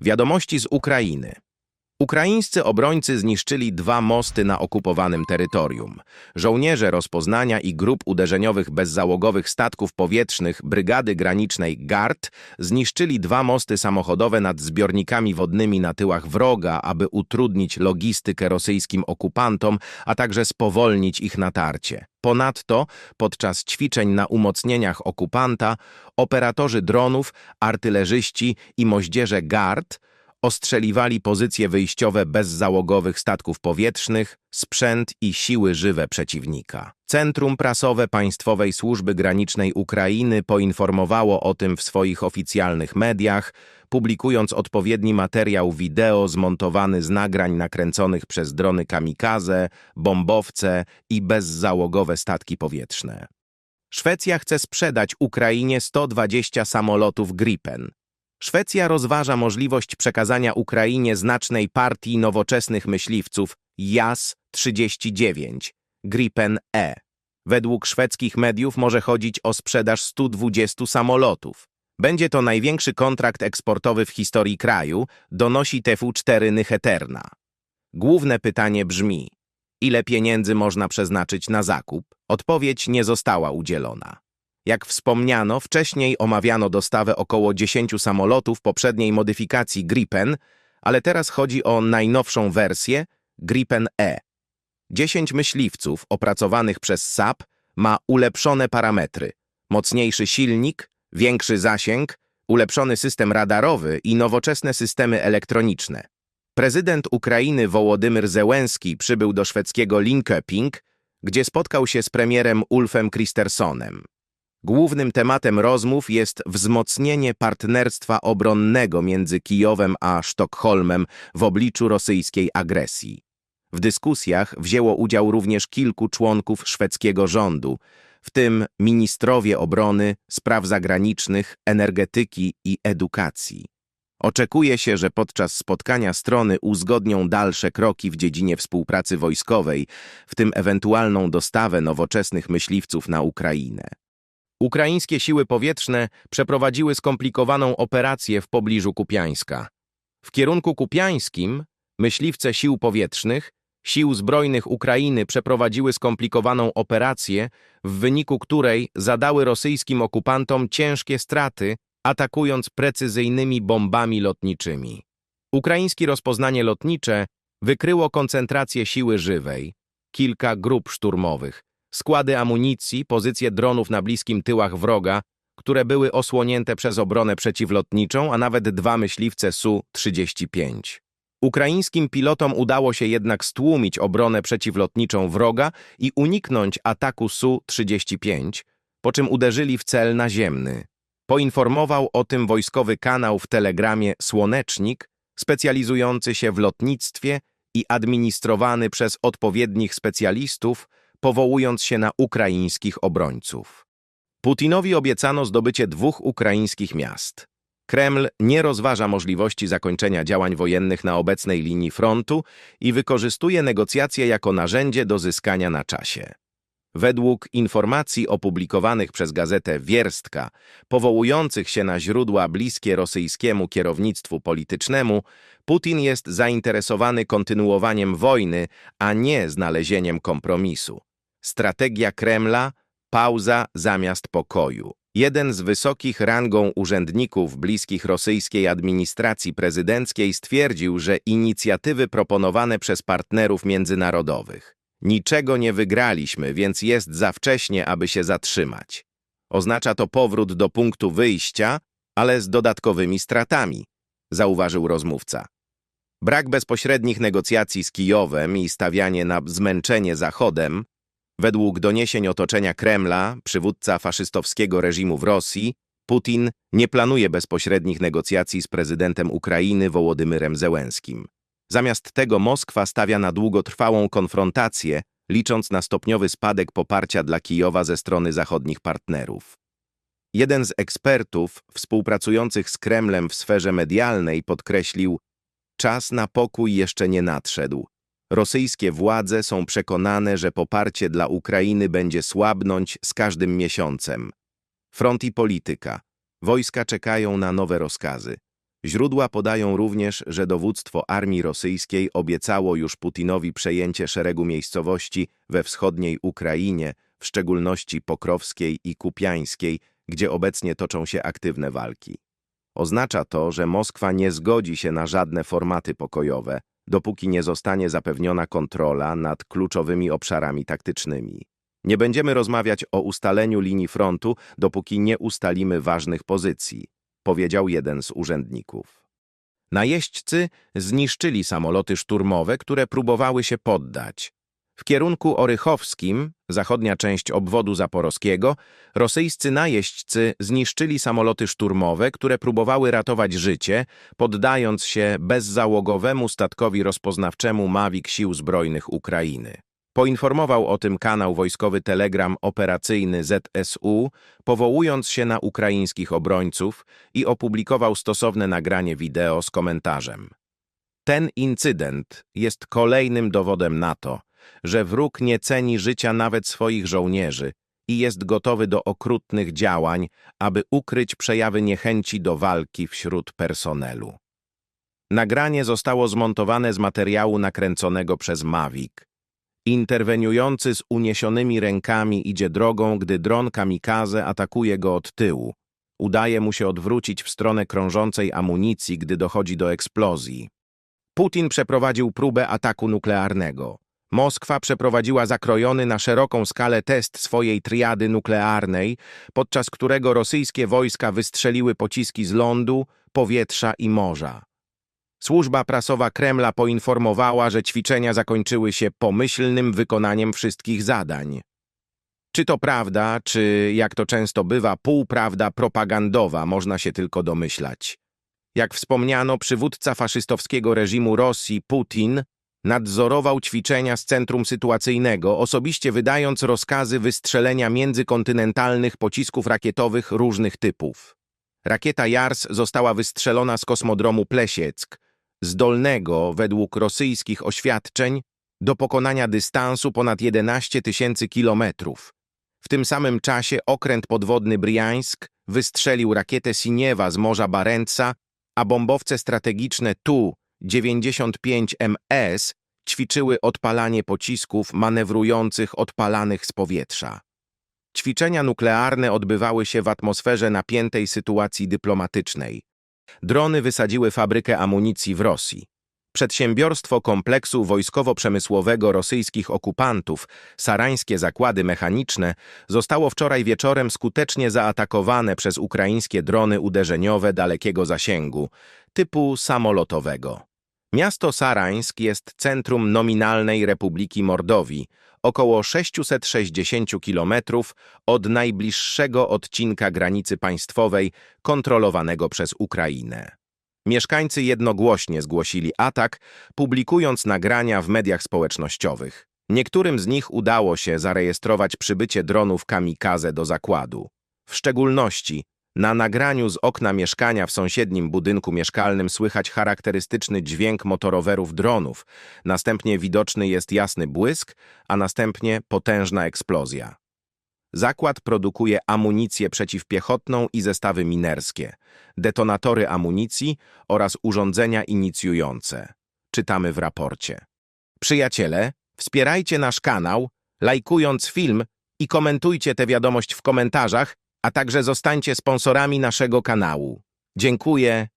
Wiadomości z Ukrainy. Ukraińscy obrońcy zniszczyli dwa mosty na okupowanym terytorium. Żołnierze rozpoznania i grup uderzeniowych bezzałogowych statków powietrznych Brygady Granicznej GARD zniszczyli dwa mosty samochodowe nad zbiornikami wodnymi na tyłach wroga, aby utrudnić logistykę rosyjskim okupantom, a także spowolnić ich natarcie. Ponadto, podczas ćwiczeń na umocnieniach okupanta, operatorzy dronów, artylerzyści i moździerze GARD ostrzeliwali pozycje wyjściowe bezzałogowych statków powietrznych, sprzęt i siły żywe przeciwnika. Centrum Prasowe Państwowej Służby Granicznej Ukrainy poinformowało o tym w swoich oficjalnych mediach, publikując odpowiedni materiał wideo zmontowany z nagrań nakręconych przez drony kamikaze, bombowce i bezzałogowe statki powietrzne. Szwecja chce sprzedać Ukrainie 120 samolotów Gripen. Szwecja rozważa możliwość przekazania Ukrainie znacznej partii nowoczesnych myśliwców JAS-39, Gripen E. Według szwedzkich mediów może chodzić o sprzedaż 120 samolotów. Będzie to największy kontrakt eksportowy w historii kraju, donosi TF4 Nyheterna. Główne pytanie brzmi, ile pieniędzy można przeznaczyć na zakup? Odpowiedź nie została udzielona. Jak wspomniano, wcześniej omawiano dostawę około 10 samolotów poprzedniej modyfikacji Gripen, ale teraz chodzi o najnowszą wersję Gripen E. 10 myśliwców opracowanych przez SAP ma ulepszone parametry, mocniejszy silnik, większy zasięg, ulepszony system radarowy i nowoczesne systemy elektroniczne. Prezydent Ukrainy Wołodymyr Zełenski przybył do szwedzkiego Linköping, gdzie spotkał się z premierem Ulfem Kristersonem. Głównym tematem rozmów jest wzmocnienie partnerstwa obronnego między Kijowem a Sztokholmem w obliczu rosyjskiej agresji. W dyskusjach wzięło udział również kilku członków szwedzkiego rządu, w tym ministrowie obrony, spraw zagranicznych, energetyki i edukacji. Oczekuje się, że podczas spotkania strony uzgodnią dalsze kroki w dziedzinie współpracy wojskowej, w tym ewentualną dostawę nowoczesnych myśliwców na Ukrainę. Ukraińskie siły powietrzne przeprowadziły skomplikowaną operację w pobliżu Kupiańska. W kierunku kupiańskim myśliwce sił powietrznych, sił zbrojnych Ukrainy przeprowadziły skomplikowaną operację, w wyniku której zadały rosyjskim okupantom ciężkie straty, atakując precyzyjnymi bombami lotniczymi. Ukraińskie rozpoznanie lotnicze wykryło koncentrację siły żywej, kilka grup szturmowych, składy amunicji, pozycje dronów na bliskim tyłach wroga, które były osłonięte przez obronę przeciwlotniczą, a nawet dwa myśliwce Su-35. Ukraińskim pilotom udało się jednak stłumić obronę przeciwlotniczą wroga i uniknąć ataku Su-35, po czym uderzyli w cel naziemny. Poinformował o tym wojskowy kanał w telegramie Słonecznik, specjalizujący się w lotnictwie i administrowany przez odpowiednich specjalistów, powołując się na ukraińskich obrońców. Putinowi obiecano zdobycie dwóch ukraińskich miast. Kreml nie rozważa możliwości zakończenia działań wojennych na obecnej linii frontu i wykorzystuje negocjacje jako narzędzie do zyskania na czasie. Według informacji opublikowanych przez gazetę Wierstka, powołujących się na źródła bliskie rosyjskiemu kierownictwu politycznemu, Putin jest zainteresowany kontynuowaniem wojny, a nie znalezieniem kompromisu. Strategia Kremla – pauza zamiast pokoju. Jeden z wysokich rangą urzędników bliskich rosyjskiej administracji prezydenckiej stwierdził, że inicjatywy proponowane przez partnerów międzynarodowych Niczego nie wygraliśmy, więc jest za wcześnie, aby się zatrzymać. Oznacza to powrót do punktu wyjścia, ale z dodatkowymi stratami, zauważył rozmówca. Brak bezpośrednich negocjacji z Kijowem i stawianie na zmęczenie Zachodem Według doniesień otoczenia Kremla, przywódca faszystowskiego reżimu w Rosji, Putin nie planuje bezpośrednich negocjacji z prezydentem Ukrainy Wołodymyrem Zełenskim. Zamiast tego Moskwa stawia na długotrwałą konfrontację, licząc na stopniowy spadek poparcia dla Kijowa ze strony zachodnich partnerów. Jeden z ekspertów współpracujących z Kremlem w sferze medialnej podkreślił, czas na pokój jeszcze nie nadszedł. Rosyjskie władze są przekonane, że poparcie dla Ukrainy będzie słabnąć z każdym miesiącem. Front i polityka. Wojska czekają na nowe rozkazy. Źródła podają również, że dowództwo armii rosyjskiej obiecało już Putinowi przejęcie szeregu miejscowości we wschodniej Ukrainie, w szczególności Pokrowskiej i Kupiańskiej, gdzie obecnie toczą się aktywne walki. Oznacza to, że Moskwa nie zgodzi się na żadne formaty pokojowe, dopóki nie zostanie zapewniona kontrola nad kluczowymi obszarami taktycznymi. Nie będziemy rozmawiać o ustaleniu linii frontu, dopóki nie ustalimy ważnych pozycji, powiedział jeden z urzędników. Najeźdźcy zniszczyli samoloty szturmowe, które próbowały się poddać. W kierunku orychowskim, zachodnia część obwodu zaporowskiego, rosyjscy najeźdźcy zniszczyli samoloty szturmowe, które próbowały ratować życie, poddając się bezzałogowemu statkowi rozpoznawczemu Mawik Sił Zbrojnych Ukrainy. Poinformował o tym kanał wojskowy Telegram operacyjny ZSU, powołując się na ukraińskich obrońców i opublikował stosowne nagranie wideo z komentarzem. Ten incydent jest kolejnym dowodem na to, że wróg nie ceni życia nawet swoich żołnierzy i jest gotowy do okrutnych działań, aby ukryć przejawy niechęci do walki wśród personelu. Nagranie zostało zmontowane z materiału nakręconego przez Mavic. Interweniujący z uniesionymi rękami idzie drogą, gdy dron kamikaze atakuje go od tyłu. Udaje mu się odwrócić w stronę krążącej amunicji, gdy dochodzi do eksplozji. Putin przeprowadził próbę ataku nuklearnego. Moskwa przeprowadziła zakrojony na szeroką skalę test swojej triady nuklearnej, podczas którego rosyjskie wojska wystrzeliły pociski z lądu, powietrza i morza. Służba prasowa Kremla poinformowała, że ćwiczenia zakończyły się pomyślnym wykonaniem wszystkich zadań. Czy to prawda, czy, jak to często bywa, półprawda propagandowa, można się tylko domyślać. Jak wspomniano, przywódca faszystowskiego reżimu Rosji, Putin, nadzorował ćwiczenia z centrum sytuacyjnego, osobiście wydając rozkazy wystrzelenia międzykontynentalnych pocisków rakietowych różnych typów. Rakieta Jars została wystrzelona z kosmodromu Plesieck, zdolnego, według rosyjskich oświadczeń, do pokonania dystansu ponad 11 tysięcy kilometrów. W tym samym czasie okręt podwodny Briańsk wystrzelił rakietę Siniewa z Morza Barentsa, a bombowce strategiczne Tu-95MS ćwiczyły odpalanie pocisków manewrujących odpalanych z powietrza. Ćwiczenia nuklearne odbywały się w atmosferze napiętej sytuacji dyplomatycznej. Drony wysadziły fabrykę amunicji w Rosji. Przedsiębiorstwo kompleksu wojskowo-przemysłowego rosyjskich okupantów, sarańskie zakłady mechaniczne, zostało wczoraj wieczorem skutecznie zaatakowane przez ukraińskie drony uderzeniowe dalekiego zasięgu, typu samolotowego. Miasto Sarańsk jest centrum nominalnej Republiki Mordowii, około 660 kilometrów od najbliższego odcinka granicy państwowej kontrolowanego przez Ukrainę. Mieszkańcy jednogłośnie zgłosili atak, publikując nagrania w mediach społecznościowych. Niektórym z nich udało się zarejestrować przybycie dronów kamikaze do zakładu. W szczególności na nagraniu z okna mieszkania w sąsiednim budynku mieszkalnym słychać charakterystyczny dźwięk motorowerów dronów, następnie widoczny jest jasny błysk, a następnie potężna eksplozja. Zakład produkuje amunicję przeciwpiechotną i zestawy minerskie, detonatory amunicji oraz urządzenia inicjujące. Czytamy w raporcie. Przyjaciele, wspierajcie nasz kanał, lajkując film i komentujcie tę wiadomość w komentarzach, a także zostańcie sponsorami naszego kanału. Dziękuję